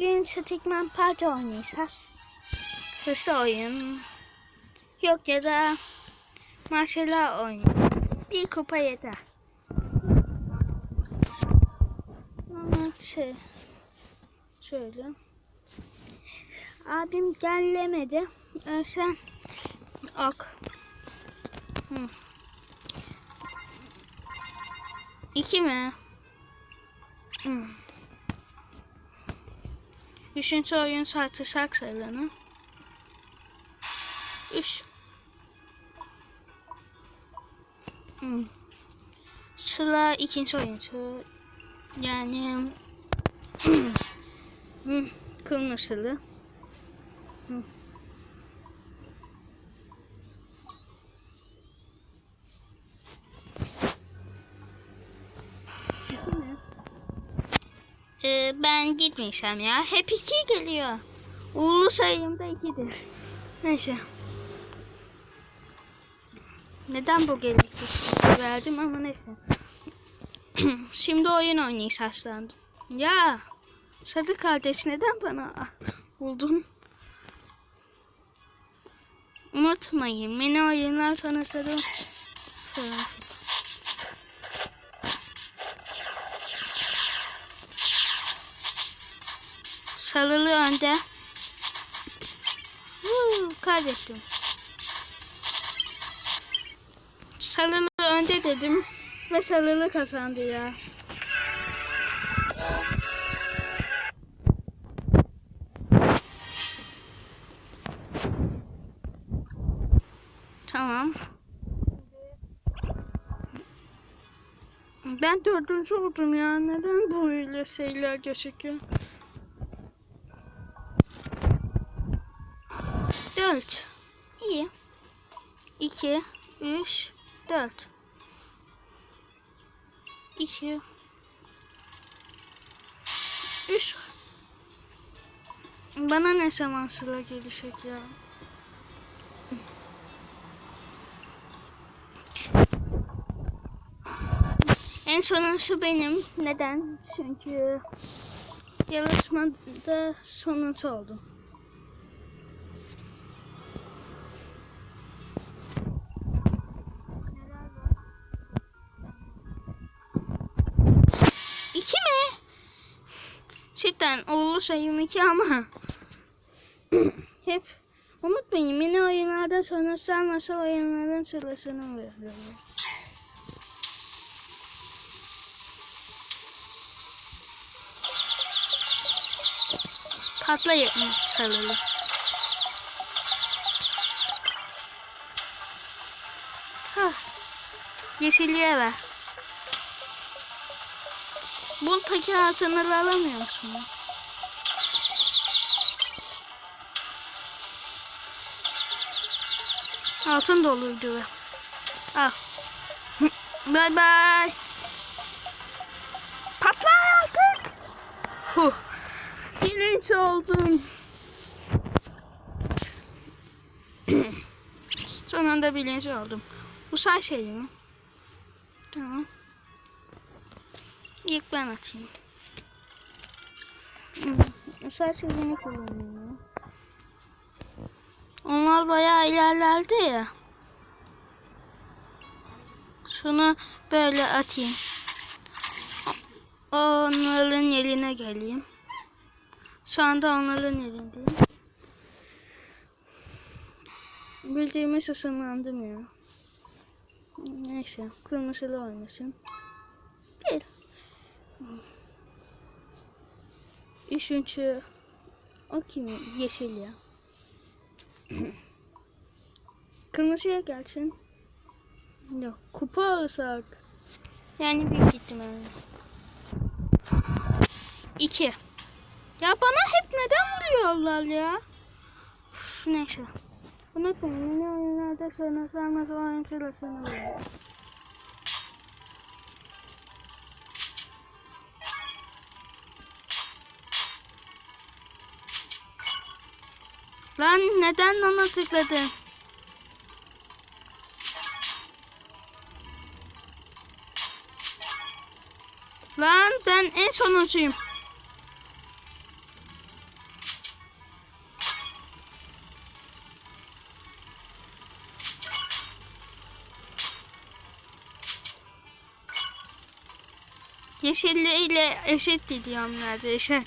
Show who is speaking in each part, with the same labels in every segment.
Speaker 1: Bugün Stickman Party oynayacağız. Hızlı oyun. Yok ya da marşala oyun. Bir kupa yeter. Ama şey şöyle. Abim gellemedi. Ee, Sen ok. Hı. İki mi? Hı. Üçüncü oyun saati saksılarını. Üç. Hmm. Sıra ikinci oyuncu. Yani hmm. kırmızılı. Hmm. Ee, ben gitmeyeceğim ya. Hep iki geliyor. Uğurlu sayım da ikidir. Neyse. Neden bu gerekli verdim ama neyse. Şimdi oyun oynayacağız sandım. Ya. Sadık kardeş neden bana buldun? Unutmayın. Mini oyunlar sarı. Sarılı önde. Huu, kaybettim. Sarılı önde dedim ve sarılı kazandı ya. Tamam. Ben dördüncü oldum ya. Neden böyle şeyler gözüküyor? Dört. İyi. İki, üç, dört. İki. Üç. Bana ne zaman sıra gelecek ya? En sonuncusu benim. Neden? Çünkü yarışmada sonuncu oldum. Oğlu sayım iki ama hep unutmayın mini oyunlarda sonuçlar masa oyunların sırasını veriyorum. Patlayıp mı çalalım? Hah. Yeşilliğe ver. Bu peki altını alamıyor musun? Altın doluydu. Al. Bye bye. Patla artık. Huh. Bilinç oldum. Sonunda bilinç oldum. Bu say şey mi? Tamam. İlk ben atayım. Hmm. Say şeyini kullanıyorum. Onlar bayağı ilerledi ya. Şunu böyle atayım. Onların yerine geleyim. Şu anda onların yerindeyim. Bildiğime ısınlandım ya. Neyse. Kırmızılı oynasın. Bir. Üçüncü. O kim? Yeşil ya. Kırmızıya gelsin. Yok. Kupa alırsak. Yani büyük ihtimalle. İki. Ya bana hep neden vuruyorlar ya? Üf, neyse. Unutmayın yeni oyunlarda sonra sarması oyun sırasını Lan neden ona tıkladın? Lan ben en sonuncuyum. Yeşilli ile eşit gidiyorum neredeyse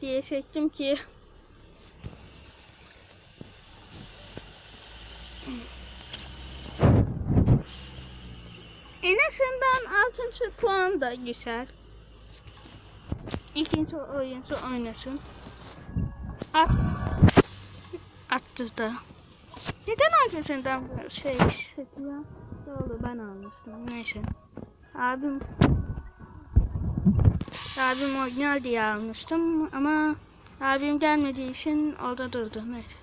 Speaker 1: diye çektim ki azından altıncı puan da güzel. İkinci oyuncu oynasın. At. Attı da. Neden arkasından şey çıkıyor? Doğru ben almıştım. Neyse. Abim Abim orijinal diye almıştım ama abim gelmediği için orada durdu. Neyse.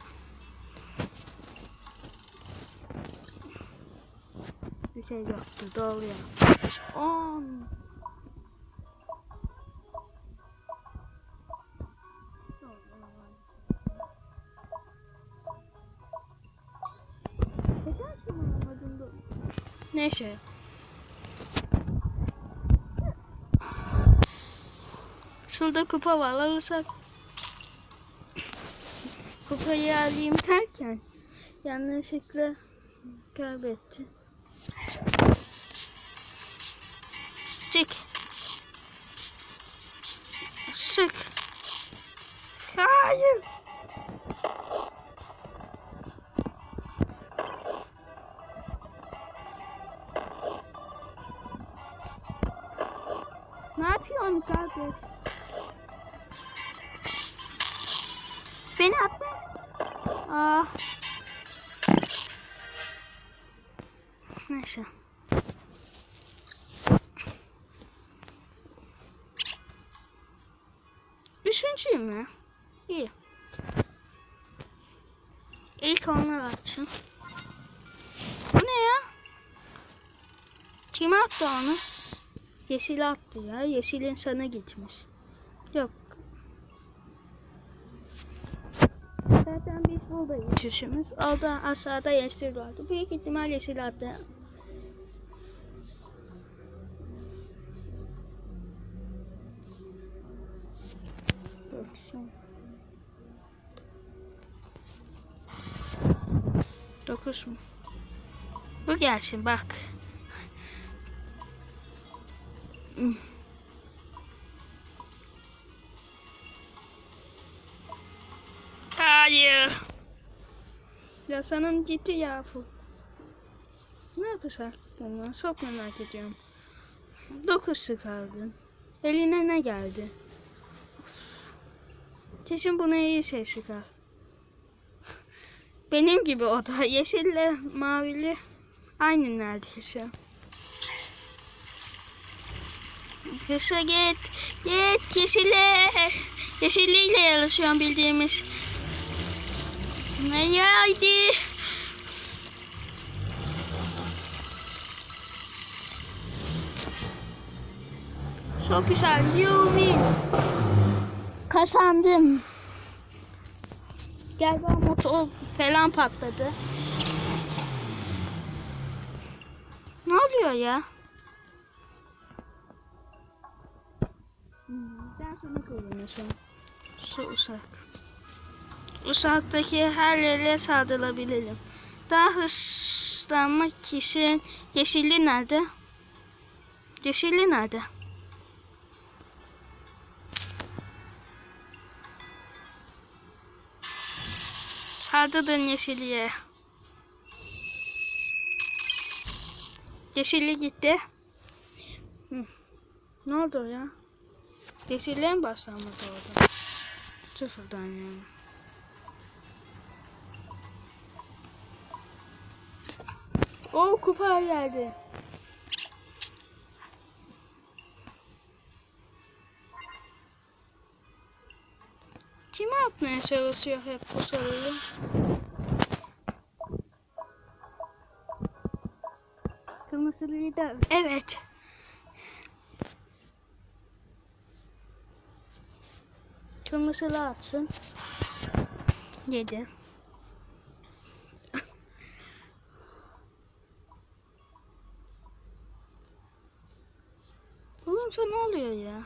Speaker 1: Şey yoktu. Doğru ya. 10 Neden şunu almadın da- Neyse. Şurada kupa var alırsak kupayı alayım derken yanlışlıkla kaybetti. Çık. Sık. Hayır. Kim attı onu? Yeşil attı ya. Yeşilin sana gitmiş. Yok. Zaten biz buradayız üçümüz. Orada aşağıda yeşil vardı. Büyük ihtimal yeşil attı. Doksan. Dokuz mu? Bu gelsin bak. Hayır. Ya sanırım gitti ya bu. Ne yapacak bunlar? Çok merak ediyorum. Dokuz çıkardın. Eline ne geldi? Kesin buna iyi şey çıkar. Benim gibi o da. Yeşille mavili aynı neredeyse. Hırsa git. Git yeşille. Yeşilliyle yarışıyorum bildiğimiz. Ne haydi. Çok güzel. Yumi. Kazandım. Galiba motor falan patladı. Ne oluyor ya? Sen şunu kullanıyorsun. Şu uşak. Uzaktaki her yere saldırabilirim. Daha hızlanmak için yeşilli nerede? Yeşilli nerede? Saldırın yeşilliye. Yeşilli gitti. Hı. Ne oldu ya? Yeşilliğe mi başlamadı orada? Sıfırdan yani. O kupa geldi. Kim atmaya çalışıyor hep bu soruyu? Kırmızı lider. Evet. Kırmızılı atsın. Yedi. Oğlum ne oluyor ya?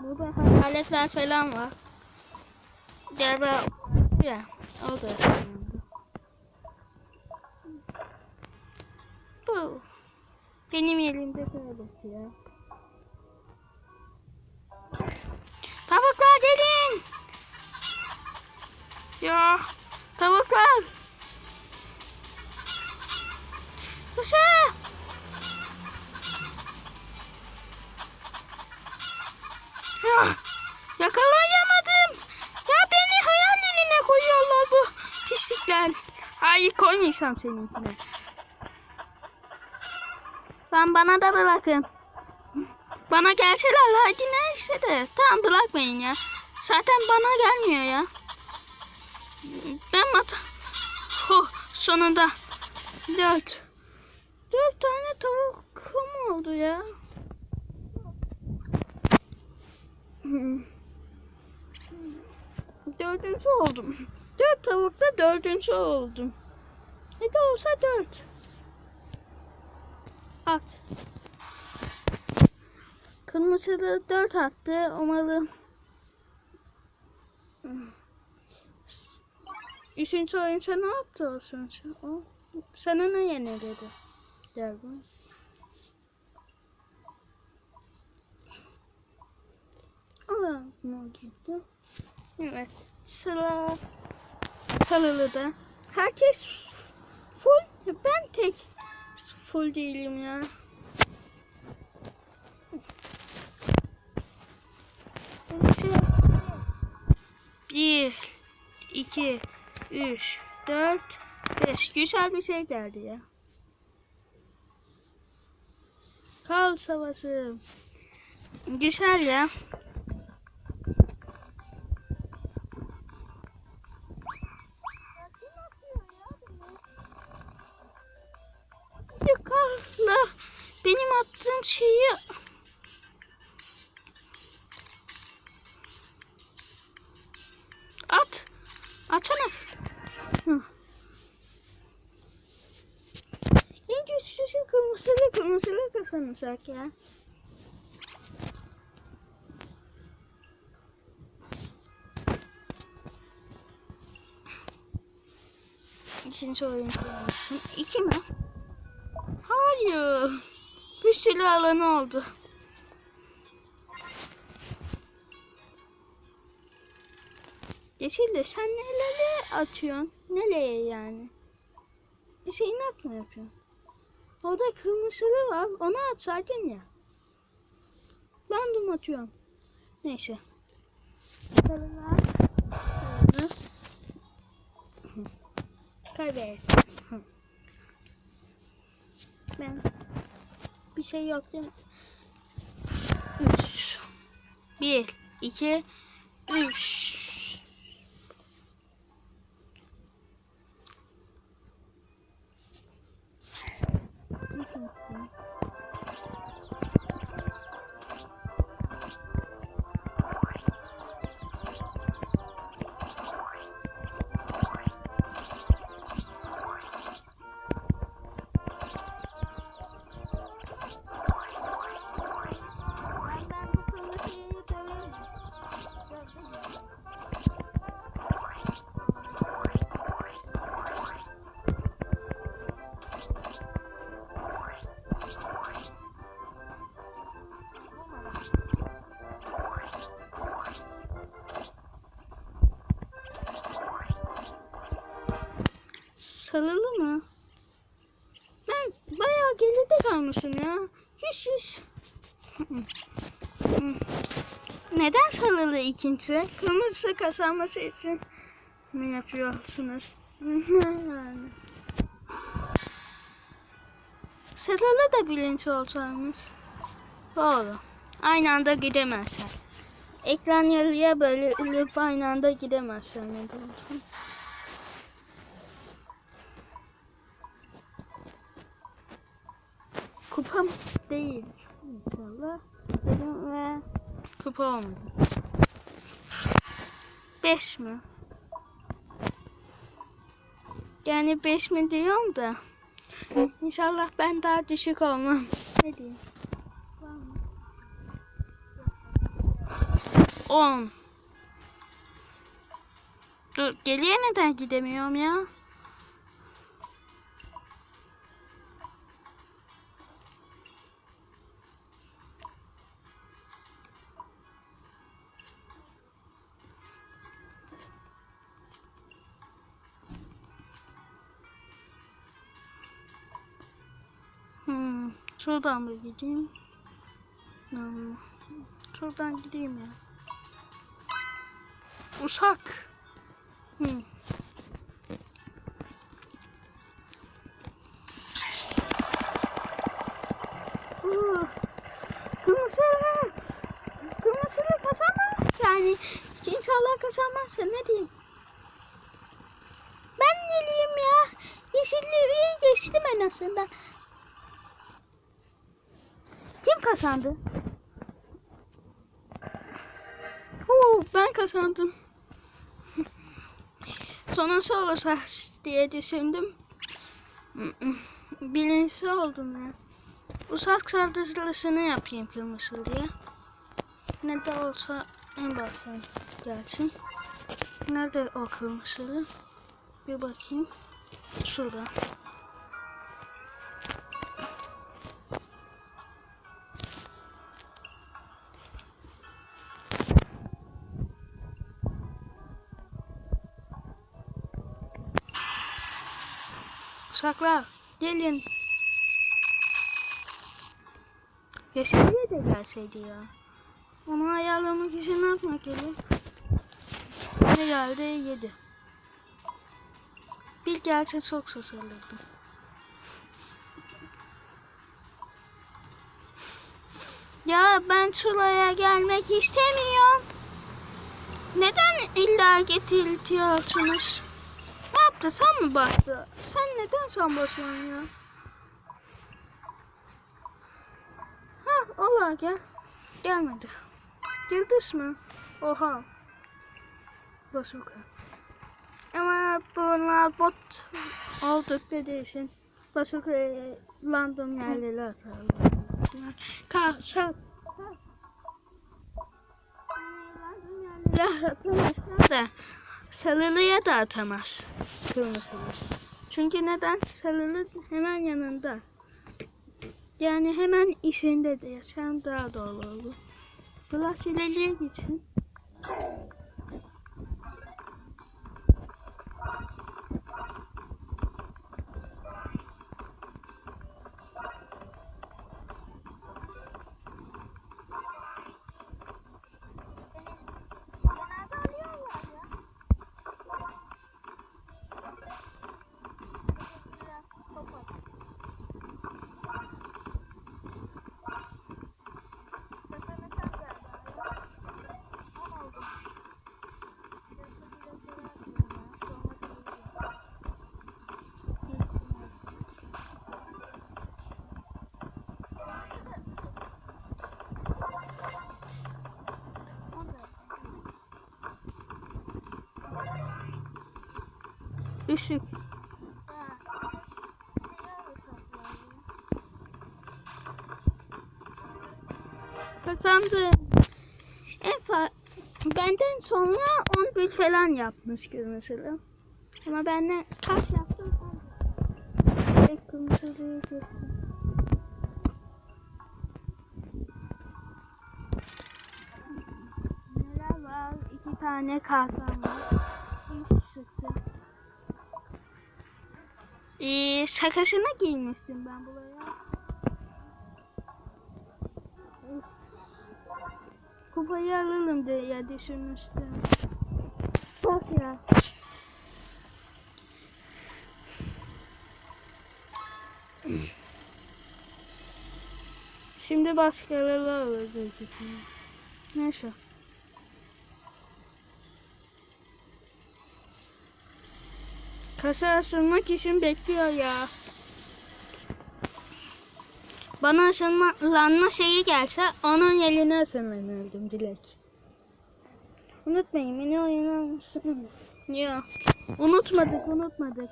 Speaker 1: Burada hayaletler falan var. Galiba ya o da Bu. Benim elimde kaldık ya. Tavuklar gelin. Ya tavuklar. Dışarı. Ya yakalayamadım. Ya beni hayal eline koyuyorlar bu pislikler. Hayır koymayacağım seninkine. Ben bana da bırakın. Bana gelseler hadi neyse de. Tamam bırakmayın ya. Zaten bana gelmiyor ya. Ben mata... Oh, sonunda. Dört. Dört tane tavukum oldu ya. Hmm. Dördüncü oldum. Dört tavukta dördüncü oldum. Ne de olsa dört. At. Kırmızılı dört attı. Umarım Üçüncü oyuncu ne yaptı o sonuçta? O sana ne yeniledi? Gel bu. Ne gitti? Evet. Sıra Salılı Herkes full. Ben tek full değilim ya. Bir, iki, üç, dört, beş. Güzel bir şey geldi ya. Kal savaşı. Güzel ya. Yukarıda benim attığım şeyi at. Açana. Hı. En güçlü şey kırmızılı kırmızılı kazanırsak ya. İkinci oyuncu olmuşsun. İki mi? Hayır. Bir sürü alanı oldu. Yeşil de sen nelere atıyorsun? Nereye yani? Bir şey inat mı yapıyorsun? Orada kırmızılı var. Ona atsaydın ya. Ben Random atıyorum. Neyse. Bakalımlar. Kaybettim. Ben bir şey yok değil mi? 3 1 2 3 geride kalmışım ya. Yüz yüz. Neden sarılı ikinci? Kırmızı kazanması için mi yapıyorsunuz? Sarılı da bilinç olsaymış. Doğru. Aynı anda gidemezler. Ekran yarıya bölüp aynı anda gidemezler. Ne de olsa. Kupam değil. İnşallah. Dedim ve kupa olmadı. Beş mi? Yani beş mi diyorum da. İnşallah ben daha düşük olmam. Ne diyeyim? On. Dur geriye neden gidemiyorum ya? Şuradan mı gideyim? Hmm, Şuradan gideyim ya. Uşak. Hmm. Kırmızı. Kırmızı kazanmaz. Yani inşallah kazanmazsa ne diyeyim. Ben neliyim ya? Yeşilleri geçtim en azından. Kazandı? Oo, ben kazandım. Sonrası olursa diye düşündüm. Bilinçli oldum ya. Uzak saldırısını yapayım kırmızı diye. Ne de olsa en baştan gelsin. Nerede o kırmızı? Bir bakayım. Şurada. Uşaklar gelin. Yeşilliğe de gelseydi ya. Onu ayarlamak için ne yapmak gerek? Ne geldi? Yedi. Bir gelse çok şaşırırdım. Ya ben Çula'ya gelmek istemiyorum. Neden illa getirtiyorsunuz? Yaptı? Sen mi bastı? Sen neden sen basıyorsun ya? Ha, Allah gel. Gelmedi. Yıldız mı? Oha. Basuka. Ama bunlar bot oldukları için Basuka'ya random yerlere atarlar. Ka, şap. Random yerlere atamazlar da sarılıya da atamaz. Kırmızılı. Çünkü neden? Sarılı hemen yanında. Yani hemen işinde de yaşam daha doğru olur. Flash ileriye gitsin. Işık. Kazandı. En fa benden sonra 11 falan yapmış kırmızılı. Ama ben ne kaç kırmızılıyı geçtim. Neler var? İki tane var. Üç çıktı. Ee, şakasına giymiştim ben buraya. Kupayı alalım diye düşünmüştüm. Bak ya. Şimdi başkaları ihtimalle. Neyse. Kasa asılmak için bekliyor ya. Bana ısınma şeyi gelse onun eline ısınırdım Dilek. Unutmayın beni oynar mısın? Yok. Unutmadık unutmadık.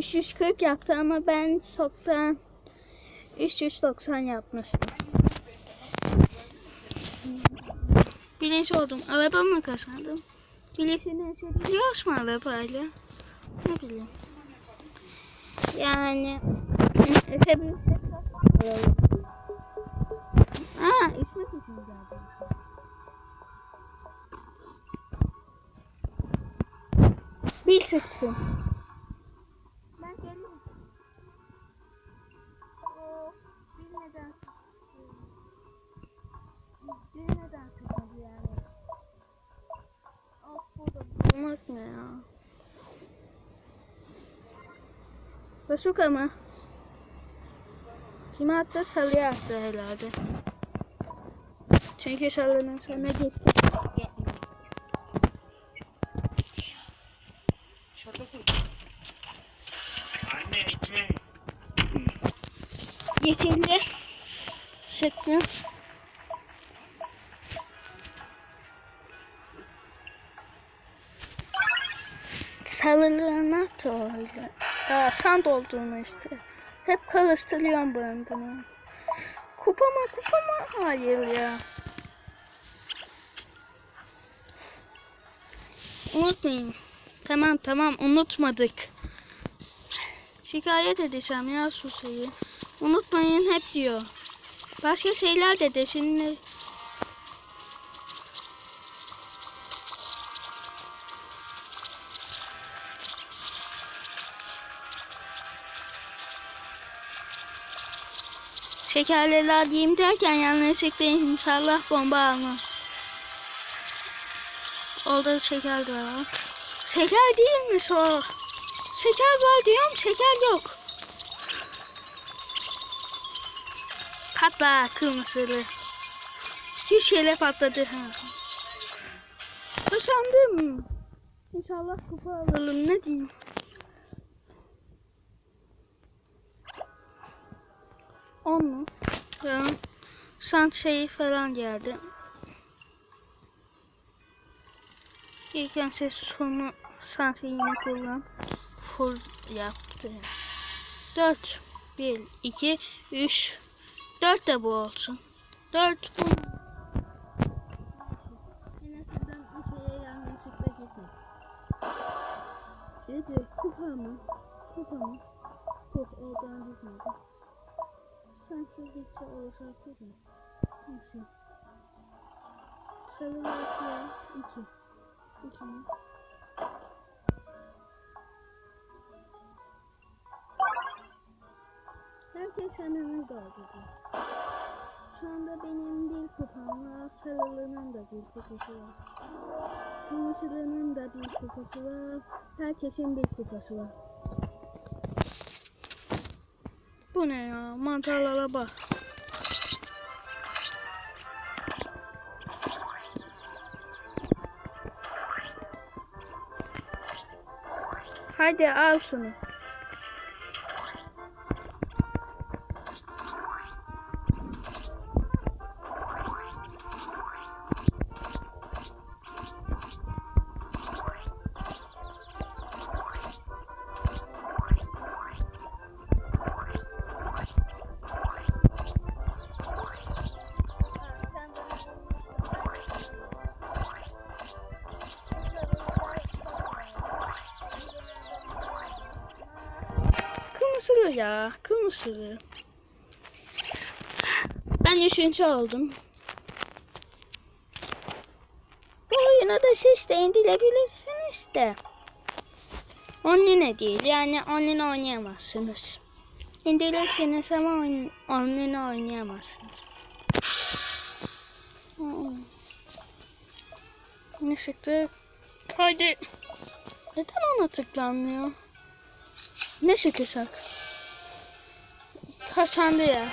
Speaker 1: 340 yaptı ama ben soktan 390 yapmıştım. Birinci oldum. Araba mı kazandım? Birisini esebiliyoruz mu arabayla? Ne bileyim. Yani esebilirsek Aa, içmek için geldim. Bir sıksın. Bir neden sıkmadı yani. Of burada bulmak ne ya? Basuka mı? Kimi attı salıya attı herhalde. Çünkü salının sana gitti.
Speaker 2: Anne ekmek.
Speaker 1: Sarılığına öyle. Daha sand olduğunu işte. Hep karıştırıyorum ben. Kupama kupama. Hayır ya. Unutmayın. Tamam tamam unutmadık. Şikayet edeceğim ya Susa'yı. Unutmayın hep diyor. Başka şeyler de de şimdi. Şekerler yiyeyim derken yanlışlıkla inşallah bomba almam. Orada şeker de var. Şeker değilmiş o. Şeker var diyorum şeker yok. Patla kırmızılı. Hiç yere patladı. Kazandım. İnşallah kupa alalım ne diyeyim. 90 şey falan geldi. İlken ses sonu sanki yine kullan. Full yaptı. 4 1 2 3 4 de bu olsun. 4 bu. Yine sizden bir şeye yanlışlıkla gitme. Ne diyor? Kupa mı? Kupa mı? Yok oradan gitmedi. Sanki gitse olacaktı da. Neyse. Sarılar 2. 2 mi? Herkes önüne doldu. Şu anda benim bir kupam var. Sarılının da bir kupası var. Kırmızılının da bir kupası var. Herkesin bir kupası var. Bu ne ya? Mantarlara bak. Hadi al şunu. Kırmızılı. Ben üçüncü oldum. Bu oyuna da siz de indirebilirsiniz de. Online değil. Yani online oynayamazsınız. İndirirsiniz ama on- online oynayamazsınız. Hmm. Ne çıktı? Haydi. Neden ona tıklanmıyor? Ne sıkırsak? Kazandı ya.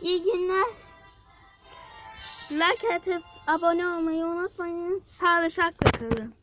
Speaker 1: İyi günler. Like atıp abone olmayı unutmayın. Sağlıcakla kalın.